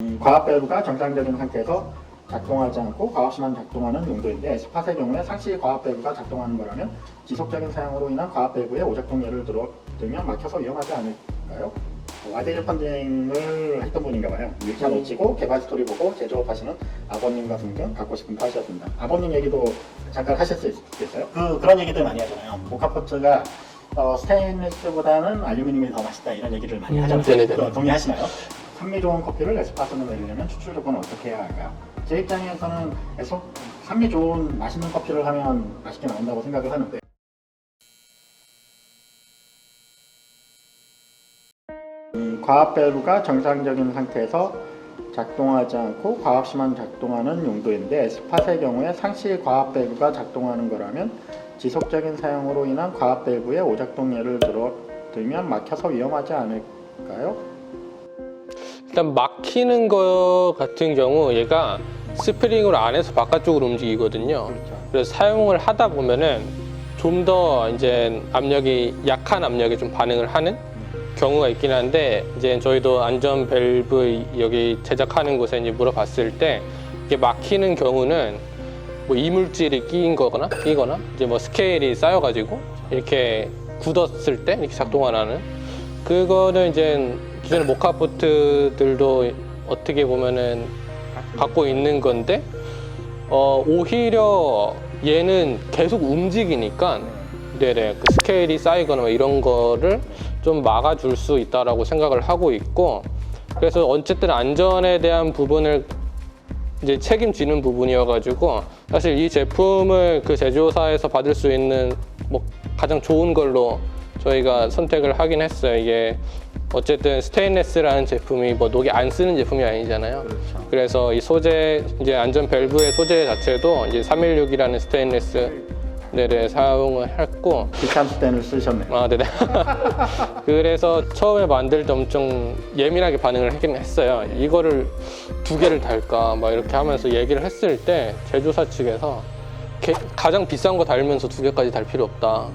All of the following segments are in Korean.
음, 과압 밸브가 정상적인 상태에서 작동하지 않고 과압시만 작동하는 용도인데 스팟의 경우에 상시 과압 밸브가 작동하는 거라면 지속적인 사용으로 인한 과압 밸브의 오작동 예를 들어 들면 막혀서 위험하지 않을까요? 어, 아데일 펀딩을 했던 분인가 봐요. 밀차 놓치고 개발 스토리 보고 제조업 하시는 아버님과 등등 갖고 싶은 팟이었습니다. 아버님 얘기도 잠깐 하실 수 있겠어요? 그 그런 얘기들 많이 하잖아요. 모카포트가 어, 스테인리스보다는 알루미늄이 더 맛있다 이런 얘기를 많이 음, 하잖아요. 그거 동의하시나요? 산미 좋은 커피를 에스프레소로 내리려면 추출 조건은 어떻게 해야 할까요? 제 입장에서는 에소, 산미 좋은 맛있는 커피를 하면 맛있게 나온다고 생각을 하는데 음, 과압 밸브가 정상적인 상태에서 작동하지 않고 과압시만 작동하는 용도인데 스팟의 경우에 상시 과압 밸브가 작동하는 거라면 지속적인 사용으로 인한 과압 밸브의 오작동 예를 들어 들면 막혀서 위험하지 않을까요? 일단 막히는 거 같은 경우 얘가 스프링으로 안에서 바깥쪽으로 움직이거든요. 그렇죠. 그래서 사용을 하다 보면은 좀 더 이제 압력이 약한 압력에 좀 반응을 하는 경우가 있긴 한데 이제 저희도 안전 밸브 여기 제작하는 곳에 이제 물어봤을 때 이게 막히는 경우는 뭐 이물질이 끼인 거거나 끼거나 이제 뭐 스케일이 쌓여가지고 이렇게 굳었을 때 이렇게 작동 안 하는 그거는 이제 기존의 모카포트들도 어떻게 보면은 갖고 있는 건데 어 오히려 얘는 계속 움직이니까 네네 그 스케일이 쌓이거나 뭐 이런 거를 좀 막아줄 수 있다라고 생각을 하고 있고 그래서 어쨌든 안전에 대한 부분을 이제 책임지는 부분이어가지고 사실 이 제품을 그 제조사에서 받을 수 있는 뭐 가장 좋은 걸로 저희가 선택을 하긴 했어요. 이게 어쨌든 스테인레스라는 제품이 뭐 녹이 안 쓰는 제품이 아니잖아요. 그렇죠. 그래서 이 소재 이제 안전 밸브의 소재 자체도 이제 316이라는 스테인레스 네네 사용을 했고 비참 스텐을 쓰셨네요. 아 네네 그래서 처음에 만들 때 엄청 예민하게 반응을 하긴 했어요 이거를 두 개를 달까 막 이렇게 하면서 얘기를 했을 때 제조사 측에서 게- 가장 비싼 거 달면서 두 개까지 달 필요 없다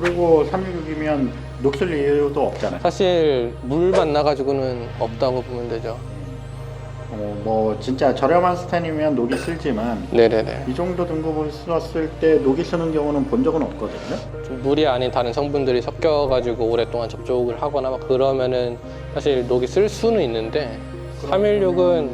그리고 366이면 녹슬 이유도 없잖아요. 사실 물 만나가지고는 없다고 보면 되죠 어, 뭐 진짜 저렴한 스텐이면 녹이 쓸지만 네네네 이 정도 등급을 썼을 때 녹이 쓰는 경우는 본 적은 없거든요. 좀 물이 아닌 다른 성분들이 섞여가지고 오랫동안 접촉을 하거나 막 그러면은 사실 녹이 쓸 수는 있는데 316은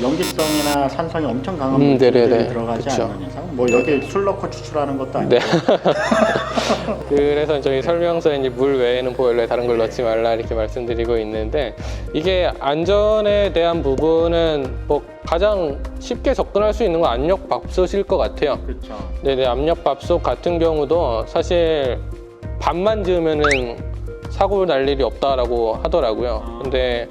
염기성이나 산성이 엄청 강한 음, 물질들이 네네네. 들어가지 그쵸. 않는 이상 뭐 여기 술 넣고 추출하는 것도 아니고 네. 그래서 저희 설명서에 이제 물 외에는 보일러에 다른 걸 넣지 말라 이렇게 말씀드리고 있는데 이게 안전에 대한 부분은 뭐 가장 쉽게 접근할 수 있는 건 압력 밥솥일 것 같아요. 그렇죠. 네네 압력 밥솥 같은 경우도 사실 밥만 지으면은 사고 날 일이 없다라고 하더라고요. 근데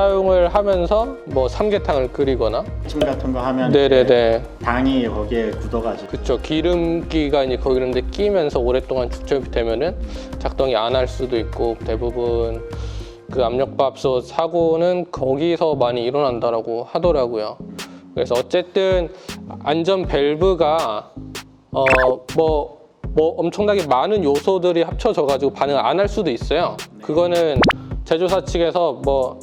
사용을 하면서 뭐 삼계탕을 끓이거나 아침 같은 거 하면 네네네 당이 거기에 굳어가지고 그쵸 기름기가 이제 거기 이런데 끼면서 오랫동안 축적이 되면은 작동이 안 할 수도 있고 대부분 그 압력밥솥 사고는 거기서 많이 일어난다라고 하더라고요. 그래서 어쨌든 안전 밸브가 어뭐 뭐 엄청나게 많은 요소들이 합쳐져 가지고 반응을 안할 수도 있어요. 그거는 제조사 측에서 뭐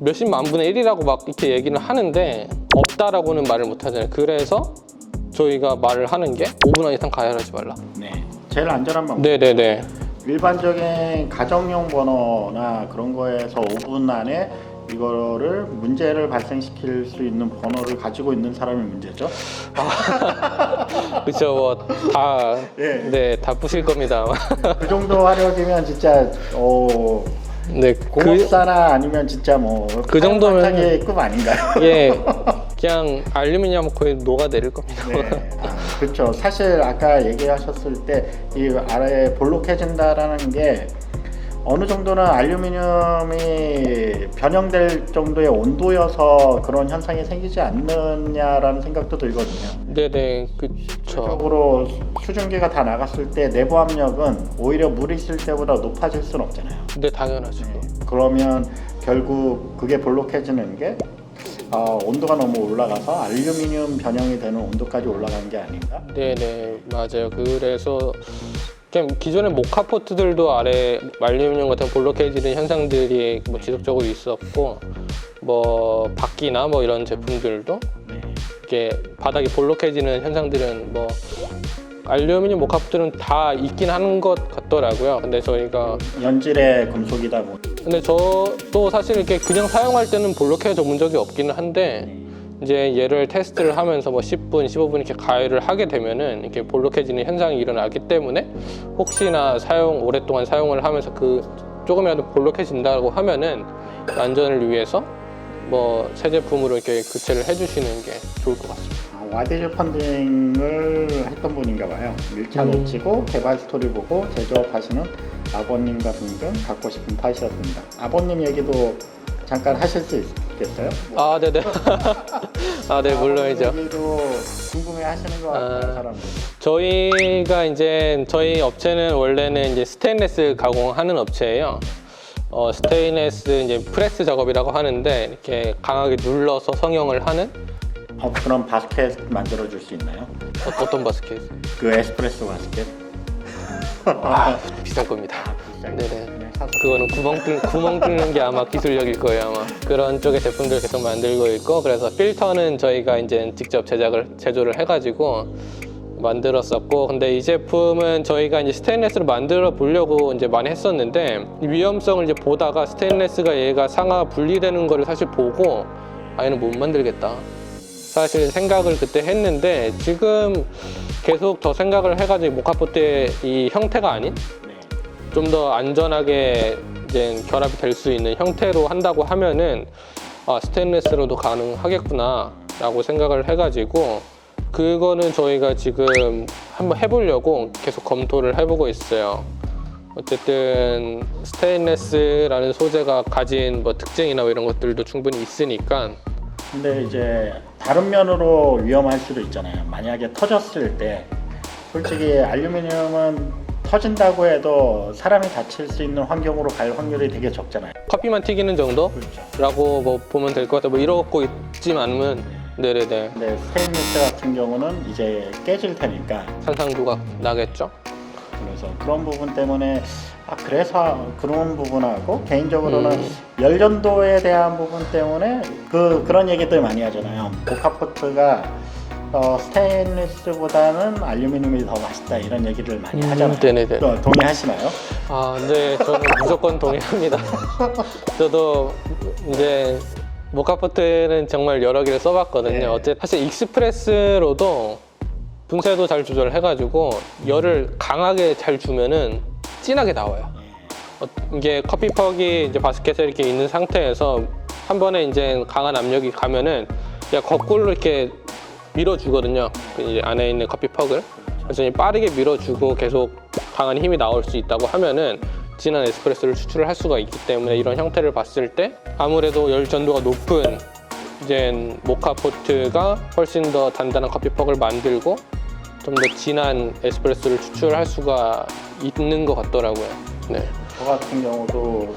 몇십만 분의 1이라고 막 이렇게 얘기는 하는데 없다라고는 말을 못 하잖아요. 그래서 저희가 말을 하는 게 5분 안 이상 가열하지 말라. 네. 제일 안전한 방법. 네네네. 일반적인 가정용 버너나 그런 거에서 5분 안에 이거를 문제를 발생시킬 수 있는 버너를 가지고 있는 사람이 문제죠. 그쵸, 뭐, 다, 예. 네, 다 부실 겁니다. 그 정도 화력이면 진짜 어 네, 그, 공업사나 아니면 진짜 뭐 그 정도면- 타의 급 아닌가요? 예, 그냥 알루미늄 거의 녹아 내릴 겁니다. 네, 아, 그렇죠. 사실 아까 얘기하셨을 때 이 아래에 볼록해진다라는 게 어느 정도는 알루미늄이 변형될 정도의 온도여서 그런 현상이 생기지 않느냐라는 생각도 들거든요. 네네, 그쵸. 적으로 수증기가 다 나갔을 때 내부 압력은 오히려 물 있을 때보다 높아질 수는 없잖아요. 근데 당연하죠. 그러면 결국 그게 볼록해지는 게 어, 온도가 너무 올라가서 알루미늄 변형이 되는 온도까지 올라간 게 아닌가? 네네, 맞아요. 그래서 기존의 모카 포트들도 아래 알루미늄 같은 볼록해지는 현상들이 뭐 지속적으로 있었고 뭐 바퀴나 뭐 이런 제품들도 네. 이렇게 바닥이 볼록해지는 현상들은 뭐 알루미늄 모카프들은 다 있긴 하는 것 같더라고요. 근데 저희가 연질의 금속이다 보니 근데 저도 사실 이렇게 그냥 사용할 때는 볼록해져 본 적이 없기는 한데 이제 얘를 테스트를 하면서 뭐 10분, 15분 이렇게 가열을 하게 되면은 이렇게 볼록해지는 현상이 일어나기 때문에 혹시나 사용 오랫동안 사용을 하면서 그 조금이라도 볼록해진다고 하면은 그 안전을 위해서 뭐 새 제품으로 이렇게 교체를 해주시는 게 좋을 것 같습니다. 아, 와디즈 펀딩을 했던 분인가 봐요. 밀착 음. 놓치고 개발 스토리 보고 제조업 하시는 아버님과 등등 갖고 싶은 팟이었습니다. 아버님 얘기도 잠깐 하실 수 있 겠어요? 아, 네네. 아, 네, 물론이죠. 얘기도 궁금해 하시는 것 같아요, 아. 사람들. 저희가 이제 저희 업체는 원래는 이제 스테인레스 가공하는 업체예요. 어, 스테인레스 이제 프레스 작업이라고 하는데 이렇게 강하게 눌러서 성형을 하는 어, 그럼 바스켓 만들어 줄 수 있나요? 어- 어떤 바스켓? 그 에스프레소 바스켓? 아, 비쌀 겁니다. 네네. 그냥 사서. 그거는 구멍 뚫 구멍 뚫는 게 아마 기술력일 거예요 아마 그런 쪽의 제품들 계속 만들고 있고 그래서 필터는 저희가 이제 직접 제작을 제조를 해가지고 만들었었고 근데 이 제품은 저희가 이제 스테인레스로 만들어 보려고 이제 많이 했었는데 위험성을 이제 보다가 스테인레스가 얘가 상하 분리되는 거를 사실 보고 아 얘는 못 만들겠다 사실 생각을 그때 했는데 지금 계속 더 생각을 해가지고 모카포트의 이 형태가 아닌 네. 좀 더 안전하게 이제 결합이 될 수 있는 형태로 한다고 하면은 아, 스테인레스로도 가능하겠구나라고 생각을 해가지고 그거는 저희가 지금 한번 해보려고 계속 검토를 해보고 있어요. 어쨌든 스테인레스라는 소재가 가진 뭐 특징이나 뭐 이런 것들도 충분히 있으니까 근데 이제 다른 면으로 위험할 수도 있잖아요. 만약에 터졌을 때 솔직히 알루미늄은 터진다고 해도 사람이 다칠 수 있는 환경으로 갈 확률이 되게 적잖아요. 커피만 튀기는 정도라고 그렇죠. 뭐 보면 될 것 같아요. 뭐 이러고 있지만은 네네네 근데 스테인리스 같은 경우는 이제 깨질 테니까 산상조각 나겠죠. 그래서 그런 부분 때문에 아 그래서 그런 부분하고 개인적으로는 음. 열전도에 대한 부분 때문에 그 그런 얘기들 많이 하잖아요. 모카포트가 어, 스테인리스보다는 알루미늄이 더 맛있다 이런 얘기를 많이 음, 하잖아요. 네네네. 어, 동의하시나요? 아, 네, 저는 무조건 동의합니다. 저도 이제 모카포트는 정말 여러 개를 써봤거든요. 네. 어쨌든 사실 익스프레스로도 분쇄도 잘 조절해가지고 열을 강하게 잘 주면은 진하게 나와요. 어, 이게 커피퍽이 이제 바스켓에 이렇게 있는 상태에서 한 번에 이제 강한 압력이 가면은 그냥 거꾸로 이렇게 밀어주거든요. 그 이제 안에 있는 커피퍽을. 이제 빠르게 밀어주고 계속 강한 힘이 나올 수 있다고 하면은 진한 에스프레소를 추출을 할 수가 있기 때문에 이런 형태를 봤을 때 아무래도 열 전도가 높은 이제 모카포트가 훨씬 더 단단한 커피퍽을 만들고 좀 더 진한 에스프레소를 추출할 수가 있는 것 같더라고요. 네. 저 같은 경우도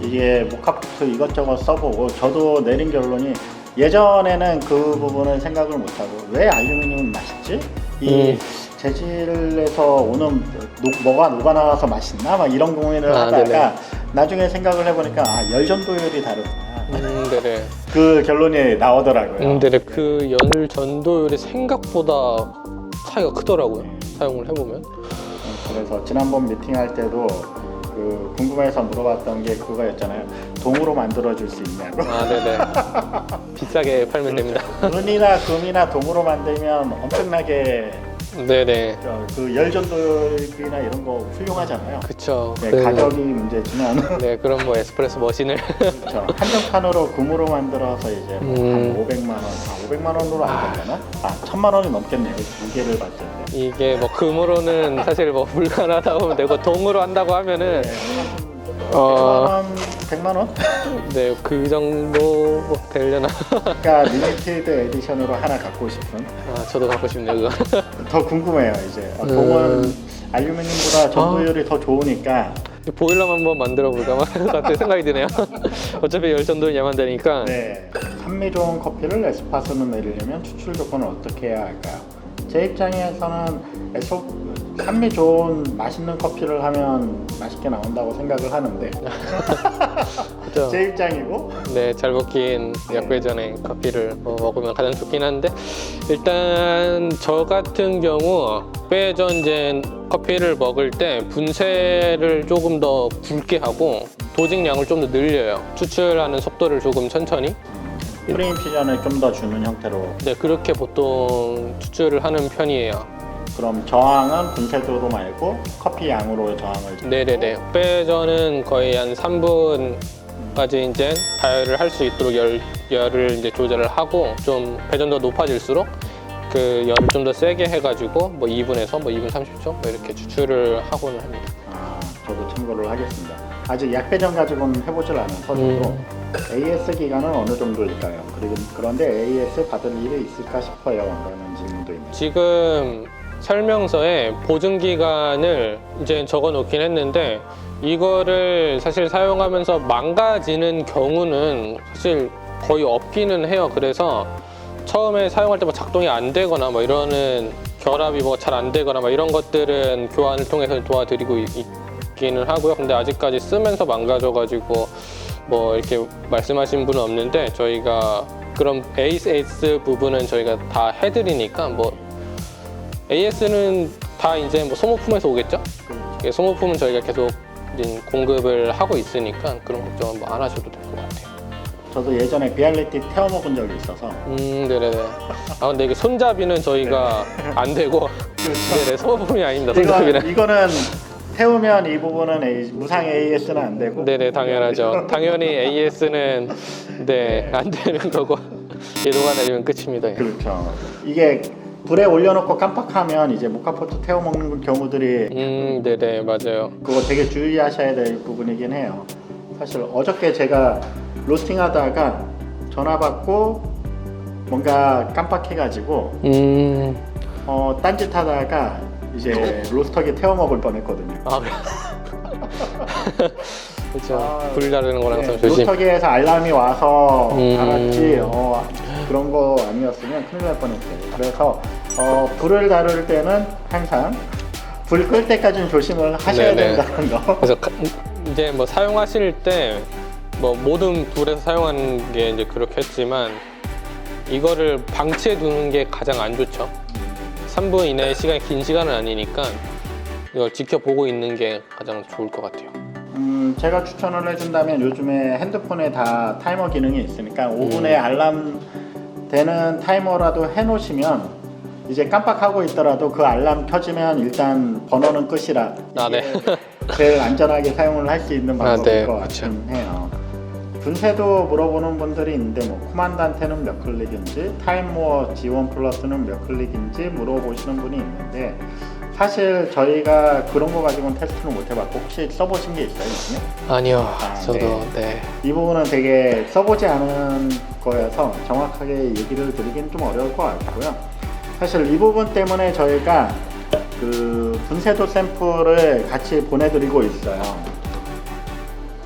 이게 모카포트 이것저것 써보고 저도 내린 결론이 예전에는 그 부분은 생각을 못하고 왜 알루미늄은 맛있지? 이 음. 재질에서 오는 녹- 뭐가 녹아나와서 맛있나? 막 이런 고민을 아, 하다가 네네. 나중에 생각을 해보니까 아, 열전도율이 다르구나. 음, 네네. 그 결론이 나오더라고요. 음, 네네. 그 열 전도율이 생각보다 차이가 크더라고요. 사용을 해보면. 그래서 지난번 미팅할 때도 그 궁금해서 물어봤던 게 그거였잖아요. 동으로 만들어 줄 수 있냐고. 아, 네네. 비싸게 팔면 됩니다. 은이나 금이나 동으로 만들면 엄청나게 네네. 어, 그 열전도율이나 이런 거 훌륭하잖아요. 그쵸. 네, 그- 가격이 문제지만 네, 그런 뭐 에스프레소 머신을. 그렇죠. 한정판으로 금으로 만들어서 이제 뭐 음. 한 500만 원, 아 500만 원으로 안 되려나? 아 1000만 원이 넘겠네요. 두 개를 봤을 때. 이게 뭐 금으로는 사실 뭐 불가능하다 보면 되고 동으로 한다고 하면은 네, 한 어. 100만 원? 100만 원? 네, 그 정도 뭐 되려나. 그러니까 리미티드 에디션으로 하나 갖고 싶은. 아, 저도 갖고 싶네요, 그거. 더 궁금해요 이제. 어, 음. 동은 알루미늄보다 전도율이 더 좋으니까 보일러만 한번 만들어 볼까 막 갑자기 생각이 드네요. 어차피 열전도는 얘만 되니까. 네. 산미 좋은 커피를 에스파소로 내리려면 추출 조건을 어떻게 해야 할까요? 제 입장에서는 에소, 산미 좋은 맛있는 커피를 하면 맛있게 나온다고 생각을 하는데 그죠? 제 입장이고 네, 잘 먹긴 약배 전에 커피를 뭐 먹으면 가장 좋긴 한데 일단 저 같은 경우 빼전젠 커피를 먹을 때 분쇄를 조금 더 굵게 하고 도직량을 좀 더 늘려요. 추출하는 속도를 조금 천천히. 프레임 피전을 좀더 주는 형태로 네, 그렇게 보통 추출을 하는 편이에요. 그럼 저항은 분쇄도로 말고 커피 양으로 저항을 주- 네네네. 빼전은 거의 한 3분까지 이제 가열을 할 수 있도록 열, 열을 이제 조절을 하고 좀 배전도 높아질수록 그 열을 좀 더 세게 해가지고 뭐 2분에서 뭐 2분 30초 뭐 이렇게 추출을 하고는 합니다. 아, 저도 참고를 하겠습니다. 아직 약배전 가지고는 해보질 않아서 저도 음. AS 기간은 어느 정도일까요? 그리고 그런데 AS 받을 일이 있을까 싶어요. 라는 질문도 있네요. 지금 설명서에 보증 기간을 이제 적어 놓긴 했는데 이거를 사실 사용하면서 망가지는 경우는 사실 거의 없기는 해요. 그래서 처음에 사용할 때 뭐 작동이 안 되거나 뭐 이러는 결합이 뭐 잘 안 되거나 뭐 이런 것들은 교환을 통해서 도와드리고 있- 있기는 하고요. 근데 아직까지 쓰면서 망가져가지고 뭐 이렇게 말씀하신 분은 없는데 저희가 그런 AS 부분은 저희가 다 해드리니까 뭐 AS는 다 이제 뭐 소모품에서 오겠죠? 예, 소모품은 저희가 계속 이제 공급을 하고 있으니까 그런 걱정은 뭐안 하셔도 될 것 같아요. 저도 예전에 비알레티 태워 먹은 적이 있어서 음, 네네네. 아 근데 이게 손잡이는 저희가 안 되고, 네네 소모품이 아닙니다. 이거, 손잡이는. 이거는 태우면 이 부분은 A, 무상 AS는 안 되고 네네 당연하죠. 당연히 AS는 네 안 되는 거고 얘도가 내리면 끝입니다. 예. 그렇죠. 이게 불에 올려놓고 깜빡하면 이제 모카포트 태워 먹는 경우들이 음, 네네 맞아요. 그거 되게 주의하셔야 될 부분이긴 해요. 사실 어저께 제가 로스팅하다가 전화 받고 뭔가 깜빡해가지고 음, 어, 딴짓하다가 이제 로스터기 태워 먹을 뻔했거든요. 아. 그렇죠. 아, 불 자르는 거랑 네, 좀 조심. 로스터기에서 알람이 와서 음. 알았지 어, 그런 거 아니었으면 큰일 날 뻔했어요. 그래서 어, 불을 다룰 때는 항상 불 끌 때까지는 조심을 하셔야 네네. 된다는 거. 그래서 가- 이제 뭐 사용하실 때 뭐 모든 불에서 사용하는 게 이제 그렇겠지만 이거를 방치해 두는 게 가장 안 좋죠. 3분 이내 시간이 긴 시간은 아니니까 이걸 지켜보고 있는 게 가장 좋을 것 같아요. 음, 제가 추천을 해준다면 요즘에 핸드폰에 다 타이머 기능이 있으니까 5분에 음. 알람 되는 타이머라도 해놓으시면 이제 깜빡하고 있더라도 그 알람 켜지면 일단 번호는 끝이라 아, 네. 제일 안전하게 사용을 할 수 있는 아, 방법일 네, 것. 같긴 해요. 분쇄도 물어보는 분들이 있는데 뭐 코만단테는 몇 클릭인지 타임모어 지원 플러스는 몇 클릭인지 물어보시는 분이 있는데 사실 저희가 그런 거 가지고는 테스트를 못 해봤고 혹시 써보신 게 있어요? 요즘에? 아니요, 아, 저도 네. 이 부분은 되게 써보지 않은 거여서 정확하게 얘기를 드리긴 좀 어려울 것 같고요. 사실 이 부분 때문에 저희가 그 분쇄도 샘플을 같이 보내드리고 있어요.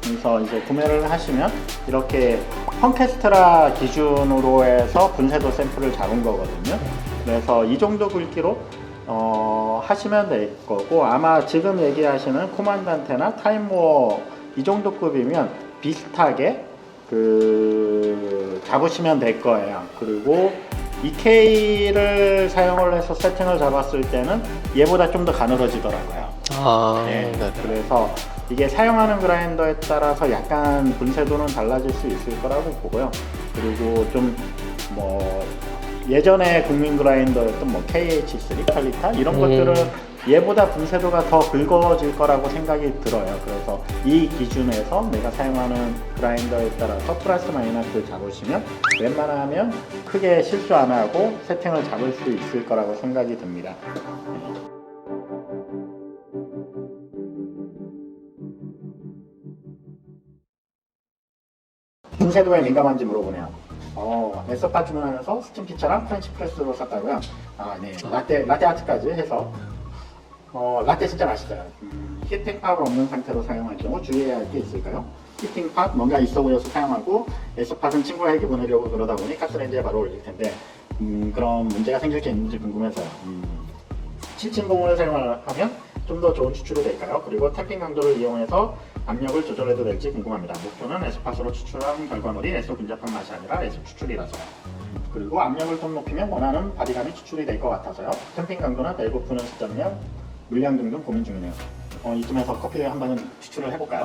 그래서 이제 구매를 하시면 이렇게 펑캐스트라 기준으로 해서 분쇄도 샘플을 잡은 거거든요. 그래서 이 정도 굵기로 어, 하시면 될 거고 아마 지금 얘기하시는 코만단테나 타임모어 이 정도 급이면 비슷하게 그 잡으시면 될 거예요. 그리고 EK를 사용을 해서 세팅을 잡았을 때는 얘보다 좀 더 가늘어지더라고요. 아, 네, 네. 그래서 이게 사용하는 그라인더에 따라서 약간 분쇄도는 달라질 수 있을 거라고 보고요. 그리고 좀뭐 예전에 국민 그라인더였던 뭐 KH3, 칼리타 이런 음. 것들은 얘보다 분쇄도가 더 굵어질 거라고 생각이 들어요. 그래서 이 기준에서 내가 사용하는 그라인더에 따라서 플러스 마이너스를 잡으시면 웬만하면 크게 실수 안 하고 세팅을 잡을 수 있을 거라고 생각이 듭니다. 분쇄도에 민감한지 물어보네요. 어, 에서파 주문하면서 스팀 피처랑 프렌치 프레스로 샀다고요? 아, 네. 라떼, 라떼 아트까지 해서. 어, 라떼 진짜 맛있어요. 음, 히팅팝을 없는 상태로 사용할 경우 주의해야 할 게 있을까요? 히팅팝 뭔가 있어 보여서 사용하고 에서팟은 친구에게 보내려고 그러다 보니 가스레인지에 바로 올릴 텐데 음, 그런 문제가 생길 게 있는지 궁금해서요. 음, 실침봉을 사용하면 좀 더 좋은 추출이 될까요? 그리고 탬핑 강도를 이용해서 압력을 조절해도 될지 궁금합니다. 목표는 에스파스로 추출한 결과물이 에소 근접한 맛이 아니라 에소 추출이라서요. 그리고 압력을 좀 높이면 원하는 바디감이 추출이 될 것 같아서요. 탬핑 강도나 밸브 푸는 시점이며 물량 등등 고민 중이네요. 어, 이쯤에서 커피 한 번은 추출을 해볼까요?